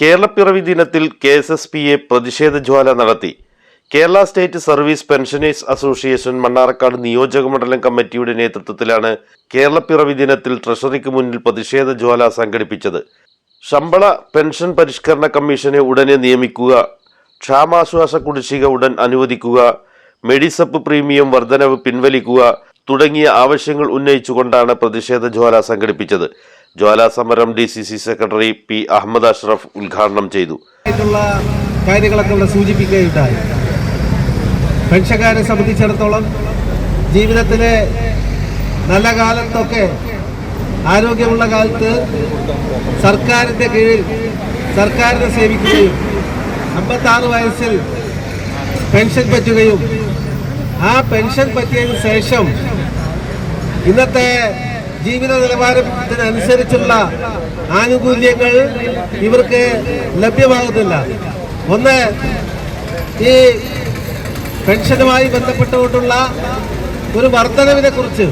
കേരളപ്പിറവി ദിനത്തിൽ K S S P A പ്രതിഷേധ ജ്വാല നടത്തി. Kerala State Service Pensioners Association Mannarkkad നിയോജക മണ്ഡലം കമ്മിറ്റിയുടെ നേതൃത്വത്തിലാണ് കേരളപ്പിറവി ദിനത്തിൽ ട്രഷറിക്ക് മുന്നിൽ പ്രതിഷേധ ജ്വാല സംഘടിപ്പിച്ചത്. ശമ്പള പെൻഷൻ പരിഷ്കരണ കമ്മീഷനെ ഉടനെ നിയമിക്കുക ക്ഷാമാശ്വാസ കുടിശ്ശിക ഉടൻ അനുവദിക്കുക മെഡിസപ്പ് പ്രീമിയം വർധനവ് പിൻവലിക്കുക തുടങ്ങിയ ആവശ്യങ്ങൾ ഉന്നയിച്ചുകൊണ്ടാണ് പ്രതിഷേധ ജ്വാല സംഘടിപ്പിച്ചത്. ജ്വാല സമരം D C C secretary P Ahammed Ashraf ഉദ്ഘാടനം ചെയ്തു. കാര്യങ്ങളൊക്കെ ഇവിടെ സൂചിപ്പിക്കുകയുണ്ടായി. പെൻഷൻകാരെ സംബന്ധിച്ചിടത്തോളം ജീവിതത്തിലെ നല്ല കാലത്തൊക്കെ ആരോഗ്യമുള്ള കാലത്ത് സർക്കാരിന്റെ കീഴിൽ സർക്കാരിനെ സേവിക്കുകയും അമ്പത്താറ് വയസ്സിൽ പെൻഷൻ പറ്റുകയും ആ പെൻഷൻ പറ്റിയതിന് ശേഷം ഇന്നത്തെ ജീവിത നിലവാരത്തിനനുസരിച്ചുള്ള ആനുകൂല്യങ്ങൾ ഇവർക്ക് ലഭ്യമാകുന്നില്ല. ഒന്ന് ഈ പെൻഷനുമായി ബന്ധപ്പെട്ടുകൊണ്ടുള്ള ഒരു വർധനവിനെ കുറിച്ച്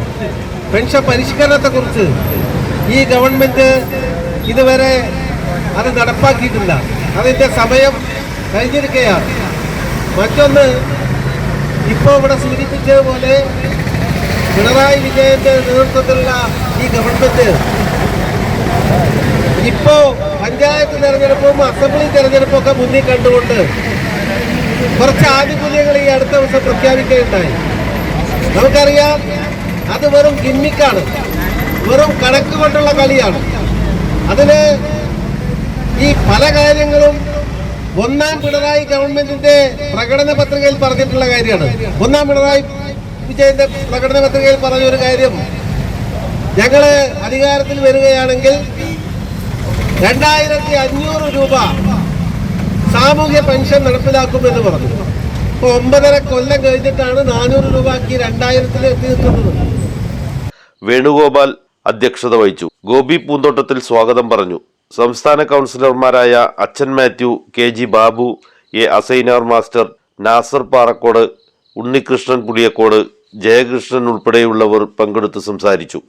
പെൻഷൻ പരിഷ്കരണത്തെക്കുറിച്ച് ഈ ഗവൺമെന്റ് ഇതുവരെ അത് നടപ്പാക്കിയിട്ടില്ല. അതിന്റെ സമയം കഴിഞ്ഞിരിക്കുകയാണ്. മറ്റൊന്ന് ഇപ്പോൾ ഇവിടെ സൂചിപ്പിച്ചതുപോലെ പിണറായി വിജയന്റെ നേതൃത്വത്തിലുള്ള ഈ ഗവൺമെന്റ് ഇപ്പോ പഞ്ചായത്ത് തെരഞ്ഞെടുപ്പും അസംബ്ലി തെരഞ്ഞെടുപ്പും ഒക്കെ മുന്നിൽ കണ്ടുകൊണ്ട് കുറച്ച് ആനുകൂല്യങ്ങൾ ഈ അടുത്ത ദിവസം പ്രഖ്യാപിക്കുകയുണ്ടായി. നമുക്കറിയാം അത് വെറും ഗിമ്മിക്കാണ്. വെറും കണക്ക് കൊണ്ടുള്ള കളിയാണ്. അതിന് ഈ പല കാര്യങ്ങളും ഒന്നാം പിണറായി ഗവൺമെന്റിന്റെ പ്രകടന പത്രികയിൽ പറഞ്ഞിട്ടുള്ള കാര്യമാണ്. ഒന്നാം പിണറായി വിജയന്റെ പ്രകടന പത്രികയിൽ പറഞ്ഞൊരു കാര്യം. ഞങ്ങൾ അധികാരത്തിൽ വരികയാണെങ്കിൽ രണ്ടായിരത്തി അഞ്ഞൂറ് രൂപ സാമൂഹ്യ പെൻഷൻ നടപ്പിലാക്കുമെന്ന് പറഞ്ഞു. ഇപ്പൊ ഒമ്പതര കൊല്ലം കഴിഞ്ഞിട്ടാണ് നാനൂറ് രൂപ ആക്കി രണ്ടായിരത്തിൽ എത്തി വേണുഗോപാൽ അധ്യക്ഷത വഹിച്ചു. ഗോപി പൂന്തോട്ടത്തിൽ സ്വാഗതം പറഞ്ഞു. സംസ്ഥാന കൗൺസിലർമാരായ അച്ഛൻ Mathew K G Babu A Assainar master Nasar Parakkode Unnikrishnan Puliyakkode Jayakrishnan ഉൾപ്പെടെയുള്ളവർ പങ്കെടുത്ത് സംസാരിച്ചു